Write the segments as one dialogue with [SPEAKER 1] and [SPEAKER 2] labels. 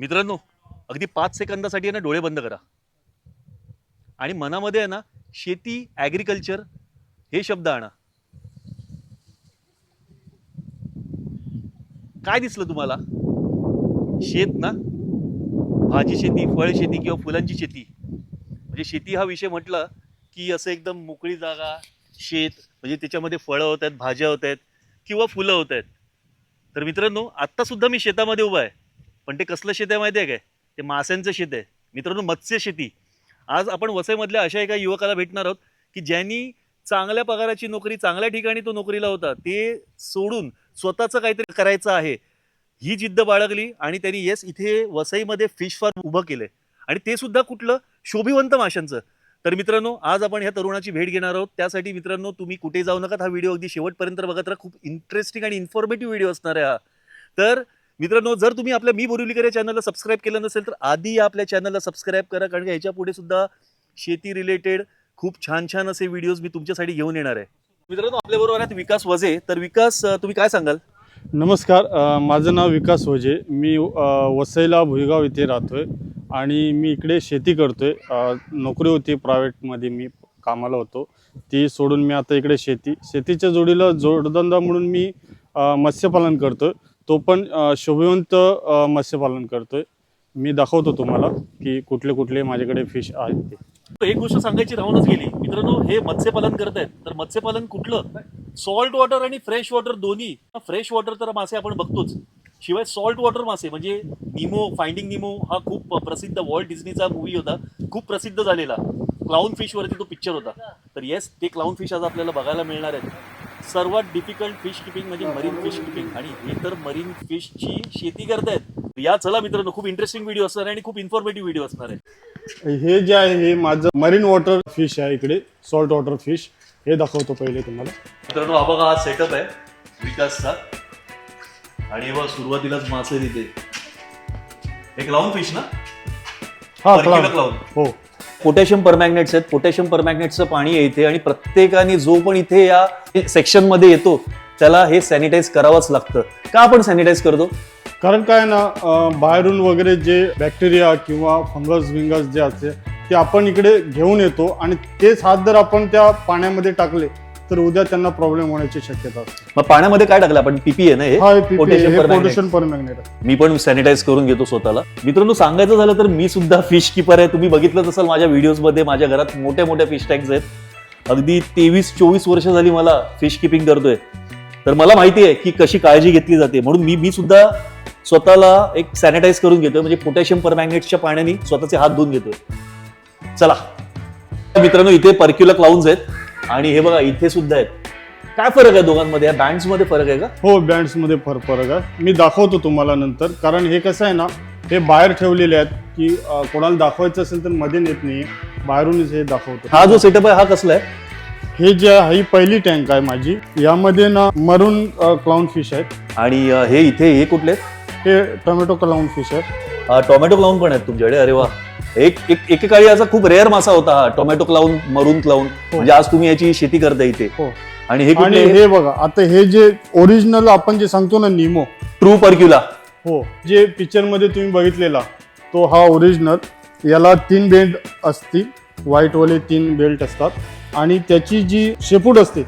[SPEAKER 1] मित्रांनो अगदी पाच सेकंदासाठी आहे ना डोळे बंद करा. आणि मनामध्ये आहे ना शेती ॲग्रिकल्चर हे शब्द आणा. काय दिसलं तुम्हाला? शेत ना? भाजी शेती फळ शेती किंवा फुलांची शेती. म्हणजे शेती हा विषय म्हटलं की असं एकदम मोकळी जागा शेत म्हणजे त्याच्यामध्ये फळं होत आहेत भाज्या होत आहेत किंवा फुलं होत आहेत. तर मित्रांनो आत्ता सुद्धा मी शेतामध्ये उभा आहे. पण ते कसलं शेत आहे माहिती आहे काय? ते माशांचं शेत आहे. मित्रांनो मत्स्य शेती. आज आपण वसईमधल्या अशा एका युवकाला भेटणार आहोत की ज्यांनी चांगल्या पगाराची नोकरी चांगल्या ठिकाणी तो नोकरीला होता ते सोडून स्वतःचं काहीतरी करायचं आहे. ही जिद्द बाळगली आणि त्यांनी येस इथे वसईमध्ये फिश फार्म उभं केलंय. आणि ते सुद्धा कुठलं? शोभिवंत माशांचं. तर मित्रांनो आज आपण ह्या तरुणाची भेट घेणार आहोत. त्यासाठी मित्रांनो तुम्ही कुठे जाऊ नका. हा व्हिडिओ अगदी शेवटपर्यंत बघत राहा. खूप इंटरेस्टिंग आणि इन्फॉर्मेटिव्ह व्हिडिओ असणार आहे हा. तर मित्रांनो जर तुम्ही आपल्या मी बोरिवलीकर या चॅनलला सबस्क्राईब केलं नसेल तर आधी आपल्या चॅनलला सबस्क्राईब करा कारण का ह्याच्या पुढे सुद्धा शेती रिलेटेड खूप छान छान असे व्हिडिओज मी तुमच्यासाठी घेऊन येणार आहे. मित्रांनो आपल्याबरोबर आहेत विकास वजे तर विकास तुम्ही काय सांगाल?
[SPEAKER 2] नमस्कार माझं नाव विकास वजे मी वसईला भुईगाव इथे राहतोय आणि मी इकडे शेती करतोय. आहे नोकरी होती प्रायव्हेटमध्ये मी कामाला होतो. ती सोडून मी आता इकडे शेती. शेतीच्या जोडीला जोडधंदा म्हणून मी मत्स्यपालन मत्स्यपालन करतोय. तो पण शोभिवंत मत्स्यपालन करतोय. मी दाखवतो तुम्हाला की कुठले कुठले माझ्याकडे फिश आहेत ते.
[SPEAKER 1] एक गोष्ट सांगायची राहूनच गेली. मित्रांनो हे मत्स्यपालन करतायत. तर मत्स्यपालन कुठलं? सॉल्ट वॉटर आणि फ्रेश वॉटर दोन्ही. फ्रेश वॉटर तर मासे आपण बघतोच. शिवाय सॉल्ट वॉटर मासे म्हणजे निमो फाइंडिंग निमो हा खूप प्रसिद्ध वॉल्ट डिझनीचा मूवी होता. खूप प्रसिद्ध झालेला. क्लाउन फिश वरती तो पिक्चर होता. तर येस ते क्लाउन फिश आज आपल्याला बघायला मिळणार आहेत. सर्वात डिफिकल्ट फिश किपिंग म्हणजे मरीन फिश किपिंग आणि हे तर मरीन फिशची शेती करतायत. या चला मित्रांनो खूप इंटरेस्टिंग व्हिडिओ असणार आहे आणि खूप इन्फॉर्मेटिव्ह व्हिडिओ असणार आहे.
[SPEAKER 2] हे जे आहे हे माझं मरीन वॉटर फिश आहे इकडे सॉल्ट वॉटर फिश हे दाखवतो पहिले तुम्हाला.
[SPEAKER 1] मित्रांनो हा बघा हा सेटअप आहे विकासचा. आणि हे बघा सुरुवातीलाच मासे तिथे एक लावून फिश ना?
[SPEAKER 2] हा clown. हो.
[SPEAKER 1] पोटॅशियम परमॅग्नेट्स आहेत. पोटॅशियम परमॅग्नेटचं पाणी आहे इथे आणि प्रत्येकाने जो पण इथे या सेक्शनमध्ये येतो त्याला हे सॅनिटाईज करावंच लागतं. का आपण सॅनिटाईज करतो?
[SPEAKER 2] कारण काय ना बाहेरून वगैरे जे बॅक्टेरिया किंवा फंगस विंगस जे असते ते आपण इकडे घेऊन येतो आणि तेच हात जर आपण त्या पाण्यामध्ये टाकले तर उद्या त्यांना प्रॉब्लेम होण्याची शक्यता असते.
[SPEAKER 1] मग पाण्यामध्ये काय टाकलं? आपण पीपी आहे ना हे?
[SPEAKER 2] हा हे
[SPEAKER 1] Potassium permanganate.
[SPEAKER 2] पोटेशन परमॅग्नेट आहे
[SPEAKER 1] मी पण सॅनिटाईज करून घेतो स्वतःला. मित्रांनो सांगायचं झालं तर मी सुद्धा फिश किपर आहे. तुम्ही बघितलं असाल माझ्या व्हिडिओजमध्ये माझ्या घरात मोठ्या मोठ्या फिश टँक्स आहेत. अगदी तेवीस चोवीस वर्ष झाली मला फिश किपिंग करतोय. तर मला माहिती आहे की कशी काळजी घेतली जाते. म्हणून मी मी सुद्धा स्वतःला एक सॅनिटाईज करून घेतोय. म्हणजे पोटॅशियम परमॅग्नेटच्या पाण्याने स्वतःचे हात धुवून घेतोय. चला. मित्रांनो इथे पर्क्युलर क्लाउन्स आहेत. आणि हे बघा इथे सुद्धा आहेत. काय फरक आहे दोघांमध्ये? या बँड्समध्ये फरक आहे का?
[SPEAKER 2] हो बँड्समध्ये फरक फरक आहे. मी दाखवतो तुम्हाला नंतर. कारण हे कसं आहे ना हे बाहेर ठेवलेले आहेत की अं, कोणाला दाखवायचं असेल तर मध्ये नेत नाही बाहेरूनच हे दाखवतो.
[SPEAKER 1] हा जो सेटअप आहे हा कसला आहे?
[SPEAKER 2] हे जे आहे ही पहिली टँक आहे माझी. यामध्ये ना मरून क्लाउन फिश आहेत.
[SPEAKER 1] आणि अ, हे इथे हे कुठले? आहेत?
[SPEAKER 2] हे टोमॅटो क्लाउन फिश आहेत.
[SPEAKER 1] टोमॅटो क्लाउन पण आहेत तुमच्याकडे? अरे वा. एक एक एकेकाळी याचा खूप रेअर मासा होता हा टोमॅटो क्लाउन मरून क्लाउन म्हणजे आज तुम्ही याची शेती करता इथे.
[SPEAKER 2] हो.
[SPEAKER 1] आणि हे कुठले?
[SPEAKER 2] हे बघा आता हे जे ओरिजिनल आपण जे सांगतो ना निमो.
[SPEAKER 1] ट्रू पर्क्युला
[SPEAKER 2] हो जे पिक्चरमध्ये तुम्ही बघितलेला तो हा ओरिजिनल याला तीन बेल्ट असतील व्हाईट वाले तीन बेल्ट असतात. आणि त्याची जी शेपूट असते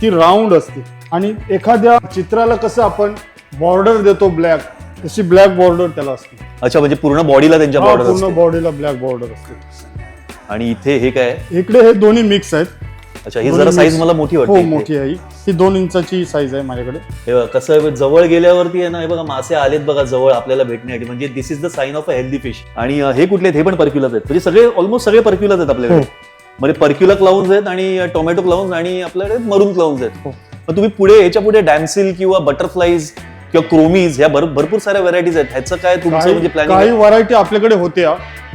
[SPEAKER 2] ती राऊंड असते. आणि एखाद्या चित्राला कसं आपण बॉर्डर देतो ब्लॅक तशी ब्लॅक बॉर्डर त्याला असते
[SPEAKER 1] अच्छा म्हणजे पूर्ण बॉडीला त्यांच्या
[SPEAKER 2] हा,
[SPEAKER 1] बॉर्डर
[SPEAKER 2] पूर्ण
[SPEAKER 1] असते
[SPEAKER 2] बॉडीला ब्लॅक बॉर्डर असते
[SPEAKER 1] आणि इथे हे काय आहे?
[SPEAKER 2] इकडे हे दोन्ही मिक्स आहेत
[SPEAKER 1] अच्छा ही
[SPEAKER 2] दोन्ही
[SPEAKER 1] जरा साईज
[SPEAKER 2] mix.
[SPEAKER 1] मला मोठी
[SPEAKER 2] हो
[SPEAKER 1] वाटते.
[SPEAKER 2] मोठी आहे ही. ही दोन इंचाची साईज आहे माझ्याकडे
[SPEAKER 1] हे बघा, कसं आहे जवळ गेल्यावरती आहे ना हे बघा मासे आलेत बघा जवळ आपल्याला भेटण्यासाठी म्हणजे this is the sign of a healthy fish आणि अ, हे कुठले आहेत? हे पण पर्क्युलस आहेत म्हणजे सगळे ऑलमोस्ट सगळे पर्क्युलस आहेत आपल्याकडे
[SPEAKER 2] हो.
[SPEAKER 1] म्हणजे पर्क्युलर क्लाउन्स आहेत आणि टोमॅटो क्लाउन्स आणि आपल्याकडे मरून क्लाउन्स आहेत
[SPEAKER 2] हो.
[SPEAKER 1] मग तुम्ही पुढे याच्यापुढे डॅन्सिल किंवा बटरफ्लाईज किंवा क्रोमीज ह्या भर- भरपूर साऱ्या व्हरायटीज आहेत. ह्याचं काय तुमचं
[SPEAKER 2] काही
[SPEAKER 1] म्हणजे
[SPEAKER 2] काही
[SPEAKER 1] प्लॅनिंग
[SPEAKER 2] व्हरायटी आपल्याकडे होत्या.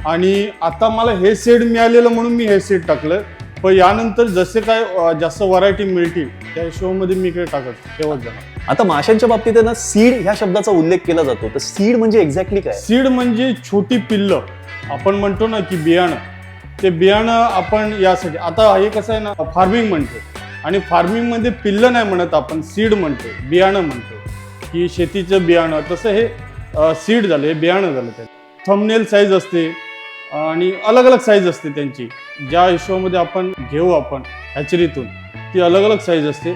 [SPEAKER 2] आणि आता मला हे सेट मिळालेलं म्हणून मी हे सेट टाकलं. पण यानंतर जसे काय जास्त व्हरायटी मिळतील त्या हिशोबामध्ये मी इकडे टाकत ठेवत जाणार.
[SPEAKER 1] आता माशांच्या बाबतीत ना सीड ह्या शब्दाचा उल्लेख केला जातो. तर सीड म्हणजे एक्झॅक्टली काय?
[SPEAKER 2] सीड म्हणजे छोटी पिल्ल. आपण म्हणतो ना की बियाणं. ते बियाणं आपण यासाठी आता हे कसं आहे ना फार्मिंग म्हणतो. आणि फार्मिंगमध्ये पिल्ल नाही म्हणत आपण सीड म्हणतो बियाणं म्हणतो. की शेतीचं बियाणं तसं हे सीड झाले हे बियाणं झालं ते थंबनेल साईज असते आणि अलग अलग साईज असते त्यांची. ज्या हिशोबामध्ये आपण घेऊ आपण हॅचरीतून ती अलग अलग साईज असते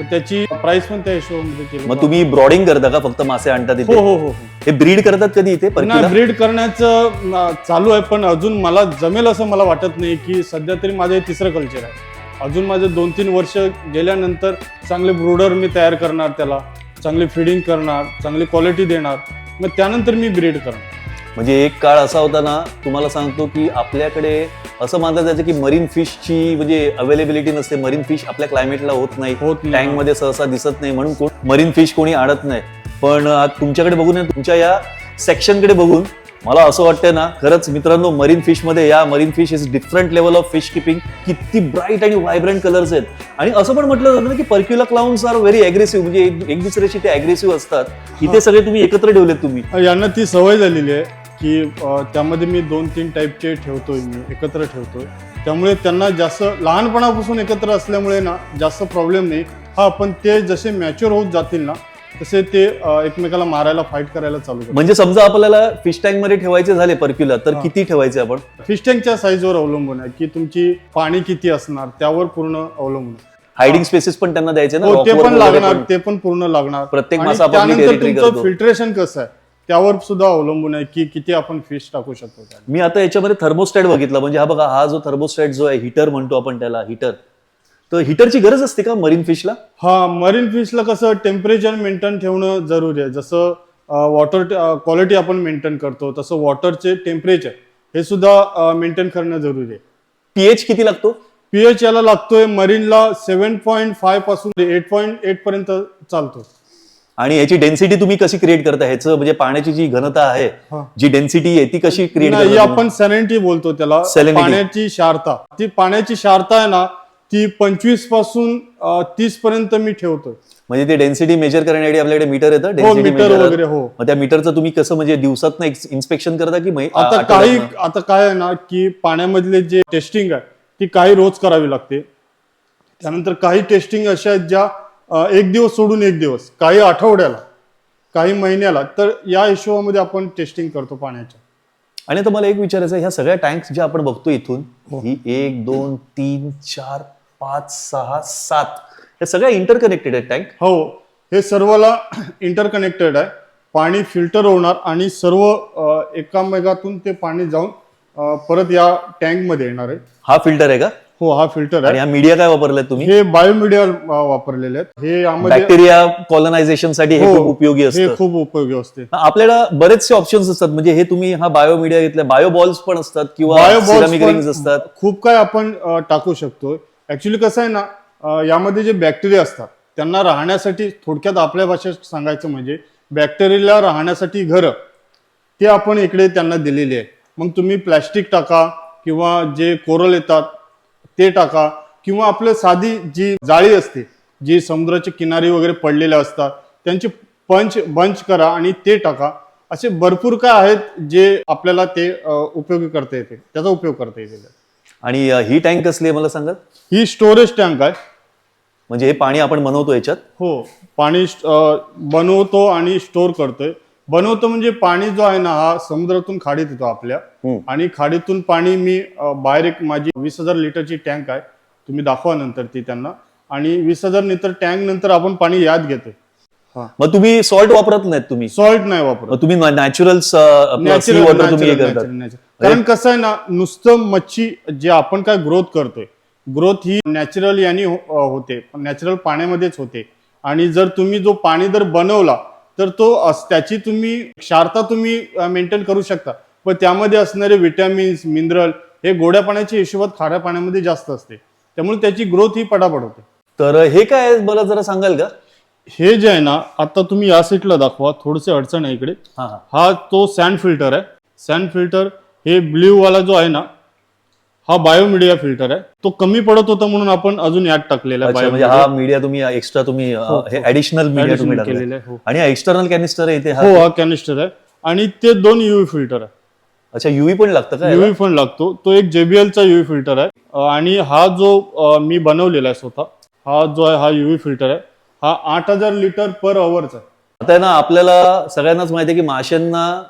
[SPEAKER 2] त्याची प्राइस पण त्या हिशोबामध्ये केली
[SPEAKER 1] मग तुम्ही ब्रॉडिंग करता का? फक्त मासे आणतात
[SPEAKER 2] हो हो हो हो.
[SPEAKER 1] हे ब्रीड करतात कधी इथे
[SPEAKER 2] ब्रीड करण्याचं चालू आहे पण अजून मला जमेल असं मला वाटत नाही की सध्या तरी माझं हे तिसरं कल्चर आहे. अजून माझे दोन तीन वर्ष गेल्यानंतर चांगले ब्रोडर मी तयार करणार त्याला. चांगली फिडिंग करणार चांगली क्वालिटी देणार मग त्यानंतर मी ब्रीड करणार.
[SPEAKER 1] म्हणजे एक काळ असा होता ना तुम्हाला सांगतो की आपल्याकडे असं मानलं जायचं की मरीन फिशची म्हणजे अवेलेबिलिटी नसते. मरीन फिश आपल्या क्लायमेटला होत नाही.
[SPEAKER 2] होत.
[SPEAKER 1] टँकमध्ये सहसा दिसत नाही. म्हणून मरीन फिश कोणी आणत नाही. पण तुमच्याकडे बघून तुमच्या या सेक्शनकडे बघून मला असं वाटतंय ना खरंच मित्रांनो मरीन फिशमध्ये या marine fish is different level of fish keeping किती ब्राईट आणि व्हायब्रंट कलर्स आहेत. आणि असं पण म्हटलं जातं ना की percula clowns are very aggressive म्हणजे एक- दुसऱ्याशी ते अग्रेसिव्ह असतात. इथे सगळे तुम्ही एकत्र ठेवलेत तुम्ही.
[SPEAKER 2] यांना ती सवय झालेली आहे की त्यामध्ये मी दोन तीन टाईपचे ठेवतोय मी एकत्र ठेवतोय. त्यामुळे त्यांना जास्त लहानपणापासून एकत्र असल्यामुळे ना जास्त प्रॉब्लेम नाही. हा आपण ते जसे मॅच्युअर होत जातील ना तसे ते एकमेकाला मारायला फाईट करायला चालू करतात
[SPEAKER 1] म्हणजे समजा आपल्याला फिश टँकमध्ये ठेवायचे झाले पर्क्युला तर
[SPEAKER 2] हा.
[SPEAKER 1] किती ठेवायचे आपण
[SPEAKER 2] फिश टँकच्या साईजवर अवलंबून आहे की तुमची पाणी किती असणार त्यावर पूर्ण अवलंबून आहे.
[SPEAKER 1] हायडिंग स्पेसेस पण त्यांना द्यायचे ना
[SPEAKER 2] हो ते
[SPEAKER 1] वर
[SPEAKER 2] पण
[SPEAKER 1] वगैरे
[SPEAKER 2] लागणार
[SPEAKER 1] पण.
[SPEAKER 2] ते पण पूर्ण लागणार
[SPEAKER 1] प्रत्येक
[SPEAKER 2] आणि
[SPEAKER 1] मासा आपापली
[SPEAKER 2] त्यानंतर
[SPEAKER 1] territory
[SPEAKER 2] तुमचं
[SPEAKER 1] करतो.
[SPEAKER 2] फिल्ट्रेशन कसं आहे त्यावर सुद्धा अवलंबून आहे की किती आपण फिश टाकू शकतो त्यात.
[SPEAKER 1] मी आता याच्यामध्ये थर्मोस्टॅट बघितला म्हणजे हा बघा हा जो थर्मोस्टॅट जो आहे हिटर म्हणतो आपण त्याला हिटर तर हिटरची गरज असते का मरीन फिशला
[SPEAKER 2] हा मरीन फिशला कसं टेम्परेचर मेंटेन ठेवणं जरुरी आहे. जसं वॉटर क्वालिटी आपण मेंटेन करतो तसं वॉटरचे टेम्परेचर हे सुद्धा मेंटेन करणं जरुरी आहे.
[SPEAKER 1] पीएच किती लागतो?
[SPEAKER 2] पीएच याला लागतोय मरीनला सेव्हन पॉईंट फायपासून एट पॉईंट एट पर्यंत चालतो.
[SPEAKER 1] आणि याची डेन्सिटी तुम्ही कशी क्रिएट करता? ह्याचं म्हणजे पाण्याची जी घनता आहे. जी डेन्सिटी आहे ती कशी क्रिएट
[SPEAKER 2] आपण सॅलिनिटी बोलतो त्याला. पाण्याची शारता. ती पाण्याची शारता आहे ना ती पंचवीसपासून तीस पर्यंत मी ठेवतोय.
[SPEAKER 1] म्हणजे ते डेन्सिटी मेजर करण्यासाठी आपल्याकडे मीटर येतं
[SPEAKER 2] हो
[SPEAKER 1] डेन्सिटी
[SPEAKER 2] मीटर वगैरे हो.
[SPEAKER 1] मग त्या मीटरचं तुम्ही कसं म्हणजे दिवसात इन्स्पेक्शन करता की
[SPEAKER 2] आता
[SPEAKER 1] आठवड्यातनं?
[SPEAKER 2] काही आता काय आहे ना की पाण्यामधले जे टेस्टिंग आहे ती काही रोज करावी लागते. त्यानंतर काही टेस्टिंग अशा आहेत ज्या अ, एक दिवस सोडून एक दिवस काही आठवड्याला काही महिन्याला तर या हिशोबामध्ये आपण टेस्टिंग करतो पाण्याच्या.
[SPEAKER 1] आणि आता मला एक विचारायचं आहे, ह्या सगळ्या टँक्स ज्या आपण बघतो इथून
[SPEAKER 2] हो.
[SPEAKER 1] ही एक दोन तीन चार पाच सहा सात. या सगळ्या इंटरकनेक्टेड आहेत टँक
[SPEAKER 2] हो हे सर्वला इंटरकनेक्टेड आहे. पाणी फिल्टर होणार आणि सर्व अ, एकामेकातून ते पाणी जाऊन अ, परत या टँकमध्ये येणार आहे.
[SPEAKER 1] हा फिल्टर आहे का?
[SPEAKER 2] हो हा फिल्टर
[SPEAKER 1] आणि
[SPEAKER 2] आहे
[SPEAKER 1] हा मीडिया काय वापरलाय तुम्ही?
[SPEAKER 2] हे बायोमीडिया वापरलेले आहेत. हे यामध्ये
[SPEAKER 1] बॅक्टेरिया कॉलनायझेशनसाठी हे
[SPEAKER 2] हो,
[SPEAKER 1] खूप उपयोगी
[SPEAKER 2] हे
[SPEAKER 1] असतं.
[SPEAKER 2] खूप उपयोगी असते.
[SPEAKER 1] आपल्याला बरेचसे ऑप्शन्स असतात. म्हणजे हे तुम्ही हा बायो मीडिया घेतला बायो बॉल्स पण असतात किंवा
[SPEAKER 2] Bioballs
[SPEAKER 1] सिरामिक
[SPEAKER 2] पण
[SPEAKER 1] रिंग्स असतात.
[SPEAKER 2] खूप काय आपण अ, टाकू शकतो ऍक्च्युली कसं आहे ना यामध्ये जे बॅक्टेरिया असतात त्यांना राहण्यासाठी थोडक्यात आपल्या भाषेत सांगायचं म्हणजे बॅक्टेरियाला राहण्यासाठी घरं ते आपण इकडे त्यांना दिलेली आहे मग तुम्ही प्लॅस्टिक टाका किंवा जे कोरल येतात ते टाका किंवा आपलं साधी जी जाळी असते जी समुद्राच्या किनारी वगैरे पडलेल्या असतात त्यांची पंच बंच करा आणि ते टाका. असे भरपूर काय आहेत जे आपल्याला ते उपयोगी करता येते त्याचा उपयोग करता येते.
[SPEAKER 1] आणि अ, ही टँक कसली आहे मला सांगा
[SPEAKER 2] ही स्टोरेज टँक आहे.
[SPEAKER 1] म्हणजे हे पाणी आपण बनवतो याच्यात?
[SPEAKER 2] हो पाणी अ, बनवतो आणि स्टोर करतोय. बनवतो म्हणजे पाणी जो आहे ना हा समुद्रातून खाडीत येतो आपल्या.
[SPEAKER 1] हम्म.
[SPEAKER 2] आणि खाडीतून पाणी मी अ, बाहेर एक माझी वीस हजार लिटरची टँक आहे. तुम्ही दाखवा नंतर ती त्यांना. आणि वीस हजार लिटर टँक नंतर आपण पाणी याद घेतोय.
[SPEAKER 1] मग तुम्ही सॉल्ट वापरत नाहीत तुम्ही.
[SPEAKER 2] सॉल्ट नाही वापरत.
[SPEAKER 1] तुम्ही नॅचरल सी वॉटर तुम्ही हे करतात.
[SPEAKER 2] कारण कसं आहे ना नुसतं मच्छी जे आपण काय ग्रोथ करतोय ग्रोथ ही नॅचरल यांनी हो- होते. नॅचरल पाण्यामध्येच होते. आणि जर तुम्ही जो पाणी जर बनवला तर तो त्याची तुम्ही क्षारता तुम्ही मेंटेन करू शकता. पण त्यामध्ये असणारे विटॅमिन्स मिनरल हे गोड्या पाण्याच्या हिशोबात खाऱ्या पाण्यामध्ये जास्त असते. त्यामुळे त्याची ग्रोथ ही पटापट होते.
[SPEAKER 1] तर हे काय मला जरा सांगाल का?
[SPEAKER 2] हे जे आहे ना आता तुम्ही या साईडला दाखवा थोडेसे अडचण आहे इकडे.
[SPEAKER 1] हा हा.
[SPEAKER 2] हा तो सँड फिल्टर आहे. सँड फिल्टर हे ब्ल्यू वाला जो आहे ना हा बायोमीडिया फिल्टर आहे. तो कमी पडत होता म्हणून आपण अजून यात टाकलेला
[SPEAKER 1] अच्छा
[SPEAKER 2] आहे
[SPEAKER 1] म्हणजे हा मीडिया तुम्ही एक्स्ट्रा तुम्ही अ,
[SPEAKER 2] हो,
[SPEAKER 1] हे
[SPEAKER 2] हो.
[SPEAKER 1] ऍडिशनल मीडिया तुम्ही
[SPEAKER 2] Additional
[SPEAKER 1] टाकलंय.
[SPEAKER 2] केलेलं आहे, हो.
[SPEAKER 1] आणि एक्सटर्नल कॅनिस्टर आहे इथे हा?
[SPEAKER 2] हो हा कॅनिस्टर आहे. आणि ते दोन युव्ही फिल्टर आहे.
[SPEAKER 1] अच्छा युवी पण लागतं का याला?
[SPEAKER 2] युव्ही पण लागतो. तो एक JBL चा युव्ही फिल्टर आहे. अं, आणि हा जो अं, मी बनवलेला आहे स्वतः हा जो आहे हा युव्ही फिल्टर आहे. हा आठ हजार लिटर पर अवरचा आहे.
[SPEAKER 1] आता आहे ना आपल्याला सगळ्यांनाच माहिती आहे की माशांना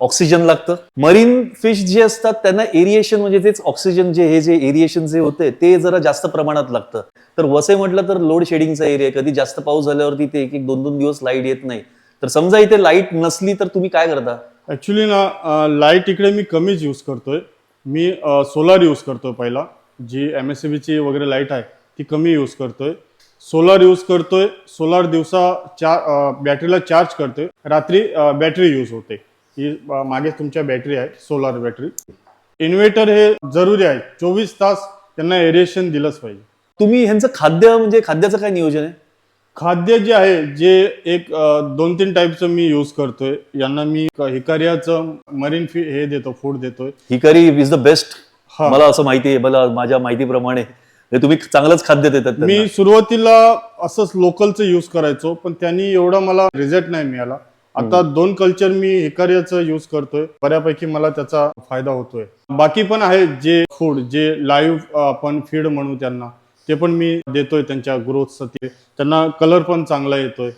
[SPEAKER 1] ऑक्सिजन लागतं. मरीन फिश जे असतात त्यांना एरिएशन म्हणजे तेच ऑक्सिजन जे हे जे एरिएशन जे होते ते जरा जास्त प्रमाणात लागतं. तर वसई म्हटलं तर लोड शेडिंगचा एरिया कधी जास्त पाऊस झाल्यावरती ते एक एक दोन दोन दिवस लाइट येत नाही. तर समजा इथे लाइट नसली तर तुम्ही काय करता?
[SPEAKER 2] ॲक्च्युली ना लाइट इकडे मी कमीच यूज करतोय. मी सोलार यूज करतोय पहिला. जी एम एस सी बीची वगैरे लाइट आहे ती कमी यूज करतोय. सोलार यूज करतोय सोलार दिवसा चार बॅटरीला चार्ज करतोय. रात्री बॅटरी यूज होते. ही मागे तुमच्या बॅटरी आहे सोलार बॅटरी. इन्व्हर्टर हे जरुरी आहे. चोवीस तास त्यांना एरिएशन दिलंच पाहिजे.
[SPEAKER 1] तुम्ही ह्यांचं खाद्य म्हणजे खाद्याचं काय नियोजन आहे?
[SPEAKER 2] खाद्य जे आहे जे एक दोन तीन टाईपचं मी यूज करतोय. यांना मी हिकारियाचं मरीन फी हे देतो फूड देतोय.
[SPEAKER 1] हिकारी इज द बेस्ट
[SPEAKER 2] हा.
[SPEAKER 1] मला असं माहिती आहे मला माझ्या माहितीप्रमाणे म्हणजे तुम्ही चांगलंच खाद्य देतात.
[SPEAKER 2] मी सुरुवातीला असंच लोकलचं यूज करायचो पण त्यांनी एवढा मला रिझल्ट नाही मिळाला. आता दोन कल्चर मी हिकारियाचं यूज करतोय. बऱ्यापैकी मला त्याचा फायदा होतोय. बाकी पण आहे जे फूड जे लाईव्ह आपण फीड म्हणू त्यांना ते पण मी देतोय त्यांच्या ग्रोथसाठी त्यांना कलर पण चांगला येतोय.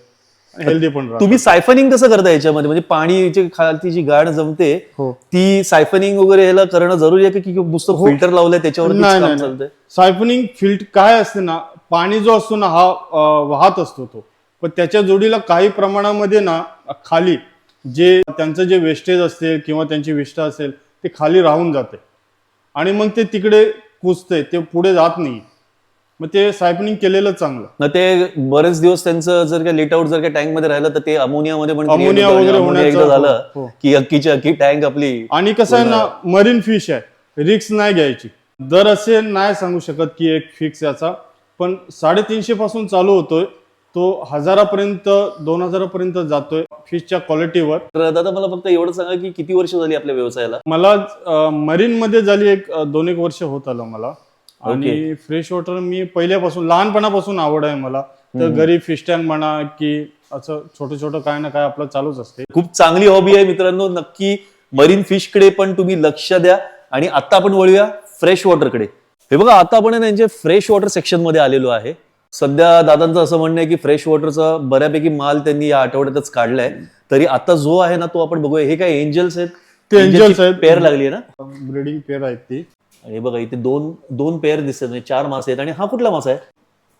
[SPEAKER 2] हेल्दी पण
[SPEAKER 1] तुम्ही सायफनिंग कसं करता याच्यामध्ये? म्हणजे पाणीची खालती जी गाड जमते
[SPEAKER 2] हो.
[SPEAKER 1] ती सायफनिंग वगैरे ह्याला करणं जरुरी आहे की? नुसतं फिल्टर लावलंय त्याच्यावर
[SPEAKER 2] सायफनिंग फिल्ट काय असते ना पाणी जो असतो ना हा वाहत असतो तो. पण त्याच्या जोडीला काही प्रमाणामध्ये ना खाली जे त्यांचं जे वेस्टेज असेल किंवा त्यांची विष्ठा असेल ते खाली राहून जाते. आणि मग ते तिकडे कुजते ते पुढे जात नाही. मग ते सायफनिंग केलेलं चांगलं.
[SPEAKER 1] ना ते बरेच दिवस त्यांचं जर का लेट आउट जर का टँकमध्ये राहिलं तर ते अमोनियामध्ये पण
[SPEAKER 2] अमोनिया वगैरे होण्याचं-
[SPEAKER 1] झालं
[SPEAKER 2] हो, हो.
[SPEAKER 1] की अक्कीची अक्की टँक आपली
[SPEAKER 2] आणि कसं आहे ना मरीन फिश आहे. रिक्स नाही घ्यायची. दर असे नाही सांगू शकत की एक फिक्स याचा. पण साडेतीनशे पासून चालू होतोय. तो हजारापर्यंत दोन हजारापर्यंत जातोय फिशच्या क्वालिटीवर
[SPEAKER 1] तर दादा मला फक्त एवढं सांगा की किती वर्ष झाली आपल्या व्यवसायाला?
[SPEAKER 2] मला मरीन मध्ये झाली एक दोन एक वर्ष होत आलं मला. आणि फ्रेश वॉटर मी पहिल्यापासून लहानपणापासून आवड आहे मला. तर घरी फिश टँक म्हणा की असं छोटं छोटं काय ना काय आपलं चालूच असते.
[SPEAKER 1] खूप चांगली हॉबी आहे मित्रांनो. नक्की मरीन फिशकडे पण तुम्ही लक्ष द्या. आणि आता आपण वळूया फ्रेश वॉटरकडे. हे बघा आता आपण यांच्या फ्रेश वॉटर सेक्शनमध्ये आलेलो आहे. सध्या दादांचं असं म्हणणं आहे की फ्रेश वॉटरचा बऱ्यापैकी माल त्यांनी या आठवड्यातच काढलाय. तरी आता जो आहे ना तो आपण बघूया. हे काय एंजल्स आहेत?
[SPEAKER 2] ते angels आहेत.
[SPEAKER 1] पेअर लागली आहे ना?
[SPEAKER 2] ब्रिडिंग पेअर आहेत ती.
[SPEAKER 1] हे बघा इथे दोन दोन पेअर दिसतात म्हणजे चार मासे आहेत. आणि हा कुठला मासा आहे?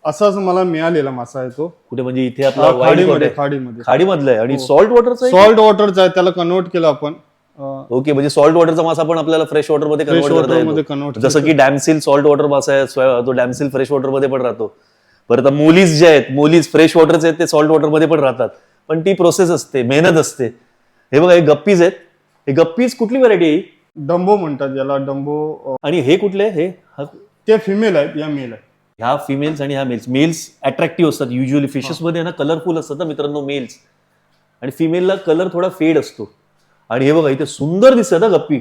[SPEAKER 2] असाच मला मिळालेला मासा आहे तो.
[SPEAKER 1] कुठे? म्हणजे इथे आपला
[SPEAKER 2] खाडीमध्ये
[SPEAKER 1] आहे.
[SPEAKER 2] खाडीमध्ये.
[SPEAKER 1] खाडीमधला आहे. आणि सॉल्ट वॉटरचा आहे
[SPEAKER 2] सॉल्ट वॉटरचा आहे त्याला कन्वर्ट केलं आपण.
[SPEAKER 1] ओके म्हणजे सॉल्ट वॉटरचा मासा पण आपल्याला फ्रेश वॉटरमध्ये
[SPEAKER 2] फ्रेश
[SPEAKER 1] कन्वर्ट करता
[SPEAKER 2] वॉटरमध्ये
[SPEAKER 1] येतो
[SPEAKER 2] कन्वर्ट
[SPEAKER 1] जसं की डॅमसिल सॉल्ट वॉटर मासा आहे स्व- तो डॅमसिल फ्रेश वॉटरमध्ये पण राहतो. परत मोलीज जे आहेत मोलीज फ्रेश वॉटरचे आहेत ते सॉल्ट वॉटरमध्ये पण राहतात. पण ती प्रोसेस असते मेहनत असते. हे बघा हे गप्पीज आहेत. हे गप्पीज कुठली व्हरायटी आहे? ही?
[SPEAKER 2] डंबो म्हणतात याला डंबो
[SPEAKER 1] आणि हे कुठले? हे? हा-
[SPEAKER 2] ते फिमेल आहेत या मेल आहे
[SPEAKER 1] ह्या फिमेल्स आणि ह्या मेल्स मेल्स अट्रॅक्टिव्ह असतात. युजली फिशेस मध्ये ना कलरफुल असतात ना मित्रांनो मेल्स आणि फिमेलला कलर थोडा फेड असतो. आणि हे बघा इथे सुंदर दिसतात हा गप्पी.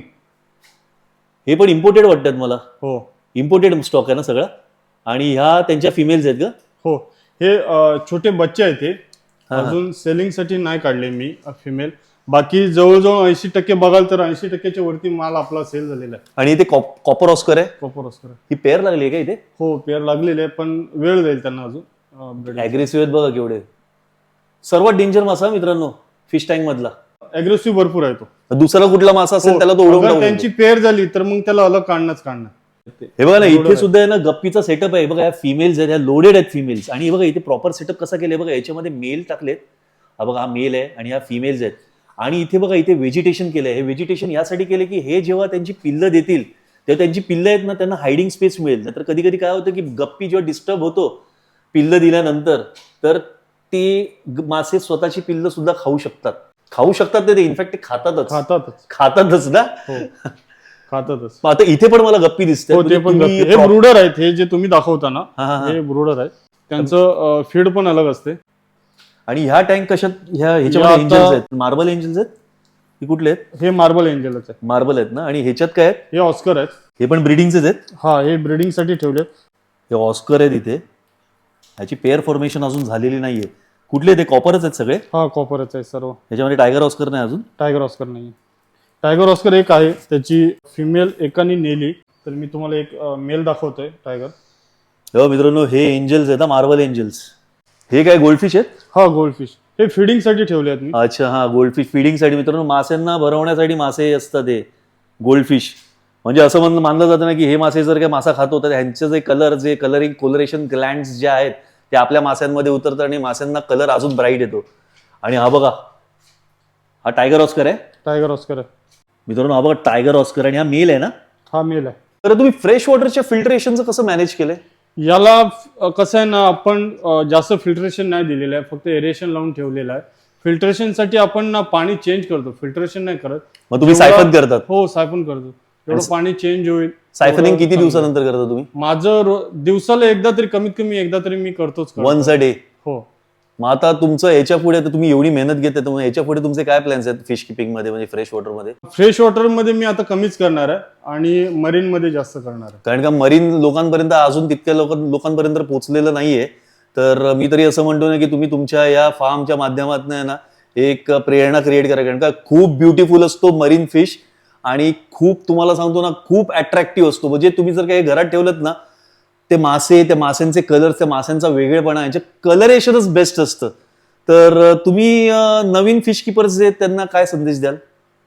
[SPEAKER 1] हे पण इम्पोर्टेड वाटतात मला.
[SPEAKER 2] हो.
[SPEAKER 1] इम्पोर्टेड स्टॉक आहे ना सगळा? आणि ह्या त्यांच्या फिमेल्स आहेत का
[SPEAKER 2] हो. हे अ, छोटे बच्चे आहेत ते
[SPEAKER 1] हा.
[SPEAKER 2] अजून सेलिंगसाठी नाही काढले मी फिमेल बाकी जवळजवळ ऐंशी टक्के बघाल तर ऐंशी टक्क्याच्या वरती माल आपला सेल झालेला आहे.
[SPEAKER 1] आणि इथे कॉपर ऑस्कर आहे?
[SPEAKER 2] प्रॉपर असकर
[SPEAKER 1] ही पेअर लागली आहे का इथे?
[SPEAKER 2] हो पेअर लागलेले आहे पण वेळ जाईल त्यांना अजून.
[SPEAKER 1] अग्रेसिव्ह आहेत बघा केवढे. सर्वात डेंजर मासा मित्रांनो फिश टँक मधला.
[SPEAKER 2] अग्रेसिव्ह भरपूर आहे तो.
[SPEAKER 1] दुसरा कुठला मासा असेल त्याला तो उडवून
[SPEAKER 2] अगर
[SPEAKER 1] टाकू
[SPEAKER 2] त्यांची पेअर झाली तर मग त्याला अलग काढणंच काढणं
[SPEAKER 1] हे बघा ना इथे सुद्धा आहे ना गप्पीचा सेटअप आहे. हे बघा या फिमेल्स आहेत लोडेड आहेत फिमेल्स आणि हे बघा इथे प्रॉपर सेटअप कसा केलाय? बघा याच्यामध्ये मेल टाकलेत. हा बघा हा मेल आहे आणि ह्या फिमेल्स आहेत. आणि इथे बघा इथे व्हेजिटेशन केलंय. हे व्हेजिटेशन यासाठी केलं की हे जेव्हा त्यांची पिल्लं देतील तेव्हा त्यांची पिल्लं आहेत ना त्यांना हायडिंग स्पेस मिळेल. तर कधी कधी काय होतं की गप्पी जेव्हा डिस्टर्ब होतो पिल्लं दिल्यानंतर तर ते मासे स्वतःची पिल्लं सुद्धा खाऊ शकतात. खाऊ शकतात ते इनफॅक्ट ते खातातच.
[SPEAKER 2] खातातच.
[SPEAKER 1] खातातच ना?
[SPEAKER 2] हो. खातातच.
[SPEAKER 1] आता इथे पण मला गप्पी दिसते
[SPEAKER 2] हो ते पण गप्पी. हे ब्रुडर आहेत हे जे तुम्ही दाखवता ना.
[SPEAKER 1] हे
[SPEAKER 2] ब्रुडर आहेत. त्यांचं फीड पण अलग असते.
[SPEAKER 1] आणि ह्या टँक कशात ह्या
[SPEAKER 2] या
[SPEAKER 1] ह्याच्यामध्ये
[SPEAKER 2] आता-
[SPEAKER 1] एंजल्स आहेत. मार्बल एंजल्स आहेत? हे कुठले आहेत?
[SPEAKER 2] हे मार्बल एंजलच आहे
[SPEAKER 1] मार्बल आहेत ना? आणि ह्याच्यात काय आहेत?
[SPEAKER 2] हे ऑस्कर आहेत.
[SPEAKER 1] हे पण ब्रिडिंगचेच आहेत?
[SPEAKER 2] हा हे ब्रिडिंगसाठी ठेवले
[SPEAKER 1] हे ऑस्कर आहेत इथे. ह्याची पेअर फॉर्मेशन अजून झालेली नाहीये. कुठले ते कॉपरच आहेत सगळे?
[SPEAKER 2] हा कॉपरच आहे सर्व.
[SPEAKER 1] ह्याच्यामध्ये टायगर ऑस्कर नाही अजून?
[SPEAKER 2] टायगर ऑस्कर नाही टायगर ऑस्कर एक आहे. त्याची फिमेल एकाने नेली. तर मी तुम्हाला एक मेल दाखवतोय टायगर
[SPEAKER 1] हो मित्रांनो हे एंजल्स आहेत ना मार्बल एंजल्स हे काय गोल्डफिश आहेत?
[SPEAKER 2] हा गोल्ड फिश हे फिडिंगसाठी ठेवले आहेत मी.
[SPEAKER 1] अच्छा हा गोल्डफिश फिडिंगसाठी मित्रांनो मासेंना भरवण्यासाठी मासे असतात हे. गोल्डफिश म्हणजे असं म्हण मानलं जातं ना की हे मासे जर काही मासा खातो तर ह्यांचे जे कलर जे कलरिंग कोलरेशन ग्लँड जे आहेत ते आपल्या माशांमध्ये उतरतात आणि माशांना कलर अजून ब्राईट येतो. आणि हा बघा हा टायगर ऑस्कर आहे.
[SPEAKER 2] टायगर ऑस्कर आहे.
[SPEAKER 1] मित्रांनो हा बघा टायगर ऑस्कर आणि हा मेल आहे ना?
[SPEAKER 2] हा मेल आहे.
[SPEAKER 1] तर तुम्ही फ्रेश वॉटरच्या फिल्टरेशनचं कसं मॅनेज केलंय?
[SPEAKER 2] याला कसं आहे ना आपण जास्त फिल्ट्रेशन नाही दिलेलं आहे फक्त एरेशन लावून ठेवलेलं आहे. फिल्ट्रेशनसाठी आपण ना पाणी चेंज करतो. फिल्ट्रेशन नाही करत.
[SPEAKER 1] मग तुम्ही
[SPEAKER 2] जेवढं-
[SPEAKER 1] सायफन करतात.
[SPEAKER 2] हो सायफन करतो. एवढं पाणी चेंज होईल
[SPEAKER 1] सायफनिंग
[SPEAKER 2] तेवढं
[SPEAKER 1] किती. दिवसानंतर करता तुम्ही?
[SPEAKER 2] माझं रो- दिवसाला एकदा तरी कमीत कमी एकदा तरी मी करतोच करतो.
[SPEAKER 1] वन्स अ डे
[SPEAKER 2] हो.
[SPEAKER 1] मग आता तुमचं याच्यापुढे आता तुम्ही एवढी मेहनत घेते तर मग याच्यापुढे तुमचे काय प्लॅन्स आहेत फिश किपिंगमध्ये म्हणजे फ्रेश वॉटरमध्ये?
[SPEAKER 2] फ्रेश वॉटरमध्ये मी आता कमीच करणार आहे आणि मरीन मध्ये जास्त करणार आहे.
[SPEAKER 1] कारण का मरीन लोकांपर्यंत अजून तितक्या लोक लोकांपर्यंत पोहोचलेलं नाहीये. तर मी तरी असं म्हणतो ना की तुम्ही तुमच्या या फार्मच्या माध्यमातून आहे ना एक प्रेरणा क्रिएट करा. कारण का खूप ब्युटिफुल असतो मरीन फिश आणि खूप तुम्हाला सांगतो ना खूप अट्रॅक्टिव्ह असतो. म्हणजे तुम्ही जर काही घरात ठेवलं ना ते मासे त्या माशांचे कलर त्या माशांचा वेगळेपणा यांचे कलरेशनच बेस्ट असतं. तर तुम्ही नवीन फिश किपर्स आहेत, त्यांना काय संदेश द्याल?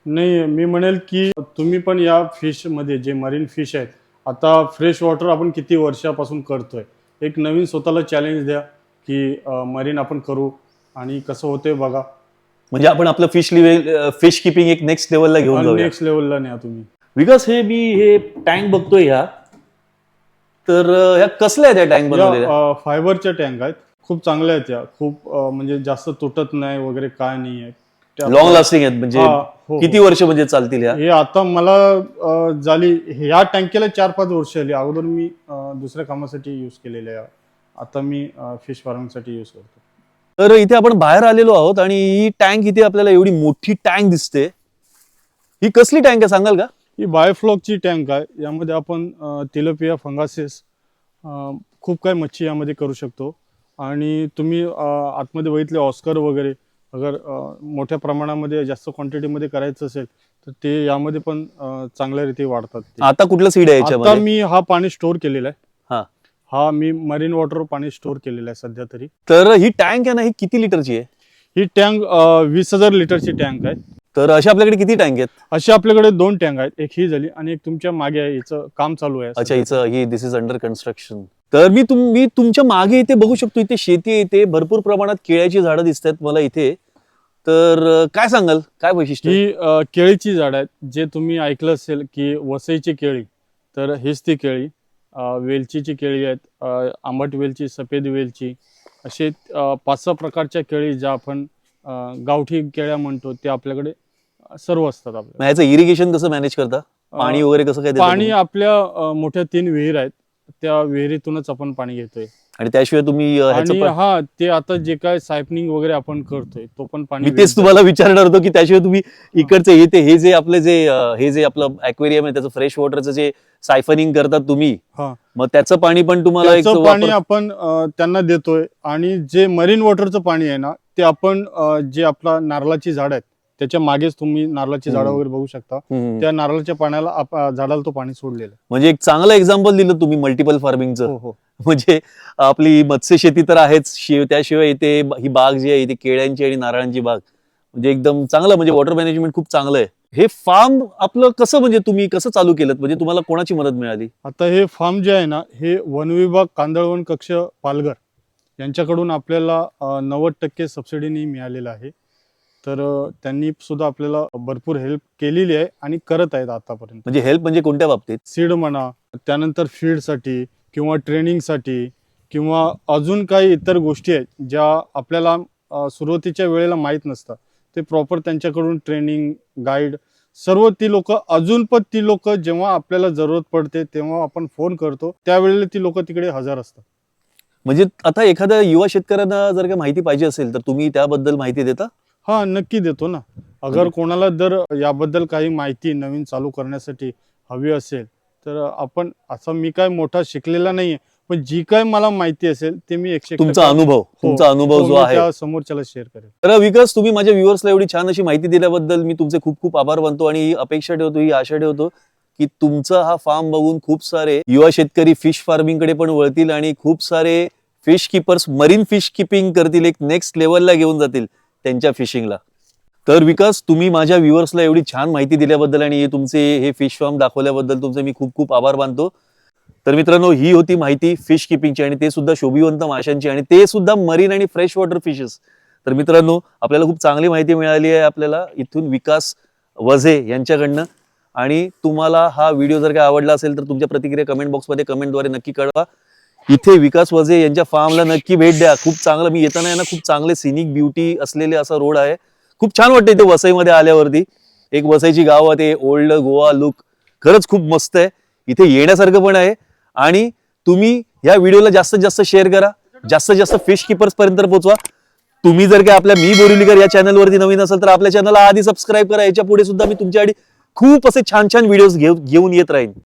[SPEAKER 2] नाही मी म्हणेल की तुम्ही पण या फिशमध्ये जे मरीन फिश आहेत आता फ्रेश वॉटर आपण किती वर्षापासून करतोय? एक नवीन स्वतःला चॅलेंज द्या की मरीन आपण करू आणि कसं होते बघा.
[SPEAKER 1] म्हणजे आपण आपलं फिश लेवल फिश किपिंग एक नेक्स्ट लेवलला घेऊन
[SPEAKER 2] नेक्स्ट लेवलला न्या तुम्ही.
[SPEAKER 1] विकास हे मी हे टँक बघतोय ह्या. तर ह्या कसल्या आहेत या टँक बनवलेल्या?
[SPEAKER 2] या फायबरच्या टँक आहेत. खूप चांगल्या आहेत या. खूप अ, म्हणजे जास्त तुटत नाही वगैरे काय नाही आहे. त्या-
[SPEAKER 1] लॉंग लास्टिंग आहेत म्हणजे
[SPEAKER 2] हा, हो, हो.
[SPEAKER 1] किती वर्ष म्हणजे चालतील ह्या
[SPEAKER 2] हे आता मला अ, झाली ह्या टँकेला चार पाच वर्ष आली. अगोदर मी अ, दुसऱ्या कामासाठी यूज केलेले आहे आता मी फिश फार्मिंगसाठी यूज करतो.
[SPEAKER 1] तर इथे आपण बाहेर आलेलो आहोत आणि ही टँक इथे आपल्याला एवढी मोठी टँक दिसते. ही कसली टँक आहे सांगाल का?
[SPEAKER 2] ही बायोफ्लॉकची टँक आहे. यामध्ये आपण तिलोपिया फंगासेस खूप काही मच्छी यामध्ये करू शकतो. आणि तुम्ही आतमध्ये बघितले ऑस्कर वगैरे अगर मोठ्या प्रमाणामध्ये जास्त क्वांटिटीमध्ये करायचं असेल तर ते यामध्ये पण चांगल्या रीती वाढतात.
[SPEAKER 1] आता कुठलं सीड आहे
[SPEAKER 2] आता मी हा पाणी स्टोर केलेला आहे.
[SPEAKER 1] हा.
[SPEAKER 2] हा मी मरीन वॉटर पाणी स्टोर केलेलं आहे सध्या तरी.
[SPEAKER 1] तर ही टँक आहे ना ही किती लिटरची आहे?
[SPEAKER 2] ही टँक वीस हजार लिटरची टँक आहे.
[SPEAKER 1] तर अशा आपल्याकडे किती टँक आहेत?
[SPEAKER 2] अशी आपल्याकडे दोन टँक आहेत. एक ही झाली आणि एक तुमच्या मागे आहे. हिचं काम चालू आहे.
[SPEAKER 1] अच्छा हिचं ही दिस इज अंडर कन्स्ट्रक्शन तर मी तुम मी तुमच्या मागे इथे बघू शकतो. इथे शेती आहे इथे भरपूर प्रमाणात केळ्याची झाडं दिसत आहेत मला इथे. तर अं, काय सांगाल? काय वैशिष्ट्य?
[SPEAKER 2] ही अ, केळीची झाड आहेत. जे तुम्ही ऐकलं असेल की वसईची केळी तर हीच ती केळी. अ, वेलचीची केळी आहेत. अ, आंबट वेलची सफेद वेलची. असे पाच सहा प्रकारच्या केळी ज्या आपण अ, गावठी केळ्या म्हणतो ते आपल्याकडे सर्व असतात
[SPEAKER 1] ह्याचं इरिगेशन कसं मॅनेज करता? पाणी वगैरे कसं काय देता
[SPEAKER 2] पाणी
[SPEAKER 1] तुम्ही?
[SPEAKER 2] आपल्या अ, मोठ्या तीन विहीर आहेत. त्या विहिरीतूनच आपण पाणी घेतोय.
[SPEAKER 1] आणि त्याशिवाय तुम्ही अं, ह्याचं
[SPEAKER 2] आणि
[SPEAKER 1] पण-
[SPEAKER 2] हा ते आता जे काय सायपनिंग वगैरे आपण करतोय तो पण पाणी
[SPEAKER 1] मी तेच
[SPEAKER 2] विहिरीत
[SPEAKER 1] तुम्हाला विचारणार होतो की त्याशिवाय तुम्ही इकडचे हे ते हे जे आपले जे अं, हे जे आपलं अक्वेरियम आहे त्याचं फ्रेश वॉटरचं जे सायफनिंग करतात तुम्ही
[SPEAKER 2] हा.
[SPEAKER 1] मग त्याचं पाणी पण तुम्हाला एक
[SPEAKER 2] त्याचं पाणी
[SPEAKER 1] वापर-
[SPEAKER 2] आपण अ, त्यांना देतोय. आणि जे मरीन वॉटरचं पाणी आहे ना ते आपण अ, जे आपला नारळाची झाड आहेत त्याच्या मागेच तुम्ही नारळाची झाडं. वगैरे बघू शकता.
[SPEAKER 1] हम्म.
[SPEAKER 2] त्या नारळाच्या पाण्याला आप- झाडाला तो पाणी सोडलेलं आहे.
[SPEAKER 1] म्हणजे एक चांगलं एक्झाम्पल दिलं तुम्ही मल्टिपल फार्मिंगचं
[SPEAKER 2] हो हो.
[SPEAKER 1] म्हणजे आपली मत्स्य शेती तर आहेच. शिव त्याशिवाय इथे ही बाग जी आहे इथे केळ्यांची आणि नारळांची बाग. म्हणजे एकदम चांगलं म्हणजे वॉटर मॅनेजमेंट खूप चांगलं आहे. हे फार्म आपलं कसं म्हणजे तुम्ही कसं चालू केलं म्हणजे तुम्हाला कोणाची मदत मिळाली?
[SPEAKER 2] आता हे फार्म जे आहे ना हे वन विभाग कांदळवन कक्ष पालघर यांच्याकडून आपल्याला नव्वद टक्के सबसिडीनी मिळालेलं आहे. तर त्यांनी सुद्धा आपल्याला भरपूर हेल्प केलेली आहे आणि करत आहेत आतापर्यंत.
[SPEAKER 1] म्हणजे हेल्प म्हणजे कोणत्या बाबतीत?
[SPEAKER 2] सीड म्हणा त्यानंतर फीडसाठी किंवा ट्रेनिंगसाठी किंवा अजून काही इतर गोष्टी आहेत ज्या आपल्याला सुरुवातीच्या वेळेला माहीत नसतात. ते प्रॉपर त्यांच्याकडून ट्रेनिंग गाईड सर्व ती लोक अजून पण ती लोक जेव्हा आपल्याला जरूरत पडते तेव्हा आपण फोन करतो त्यावेळेला ती लोक तिकडे हजर असतात.
[SPEAKER 1] म्हणजे आता एखाद्या युवा शेतकऱ्यांना जर का माहिती पाहिजे असेल तर तुम्ही त्याबद्दल माहिती देता?
[SPEAKER 2] हा नक्की देतो ना. अगर कोणाला जर याबद्दल काही माहिती नवीन चालू करण्यासाठी हवी असेल तर आपण असं मी काय मोठा शिकलेला नाहीये पण जी काय मला माहिती असेल ते मी एकशे एक
[SPEAKER 1] तुमचा अनुभव
[SPEAKER 2] हो,
[SPEAKER 1] तुमचा अनुभव जो आहे.
[SPEAKER 2] समोरच्याला शेअर करेल.
[SPEAKER 1] तर विकास तुम्ही माझ्या व्ह्युअर्सला एवढी छान अशी माहिती दिल्याबद्दल मी तुमचे खूप खूप आभार मानतो आणि ही अपेक्षा ठेवतो ही आशा ठेवतो की तुमचा हा फार्म बघून खूप सारे युवा शेतकरी फिश फार्मिंगकडे पण वळतील आणि खूप सारे fish keepers marine fish keeping करतील एक नेक्स्ट लेवलला घेऊन जातील. त्यांच्या फिशिंगला. तर विकास तुम्ही माझ्या व्ह्युअर्सला एवढी छान माहिती दिल्याबद्दल आणि तुमचे हे फिश फार्म दाखवल्याबद्दल तुमचे मी खूप खूप आभार मानतो. तर मित्रांनो ही होती माहिती फिश किपिंगची आणि ते सुद्धा शोभिवंत माशांची आणि ते सुद्धा मरीन आणि फ्रेश वॉटर फिशेस तर मित्रांनो आपल्याला खूप चांगली माहिती मिळाली आहे आपल्याला. इथून विकास वझे यांच्याकडनं. आणि तुम्हाला हा व्हिडिओ जर काय आवडला असेल तर तुमच्या प्रतिक्रिया कमेंट बॉक्समध्ये कमेंटद्वारे नक्की कळवा. इथे विकास वझे यांच्या फार्मला नक्की भेट द्या. खूप चांगलं मी येताना यांना खूप चांगले सिनिक ब्युटी असलेले असा रोड आहे. खूप छान वाटतं इथे वसईमध्ये आल्यावरती. एक वसईची गाव आहे ते ओल्ड गोवा लुक खरंच खूप मस्त आहे. इथे येण्यासारखं पण आहे. आणि तुम्ही या व्हिडिओला जास्तीत जास्त शेअर करा. जास्तीत जास्त फिश किपर्स पर्यंत पोहोचवा तुम्ही जर काय आपल्या मी बोरिलीकर या चॅनलवरती नवीन असेल तर आपल्या चॅनलला आधी सबस्क्राईब करा. याच्यापुढे सुद्धा मी तुमच्यासाठी खूप असे छान छान व्हिडिओज घेऊन येत राहीन.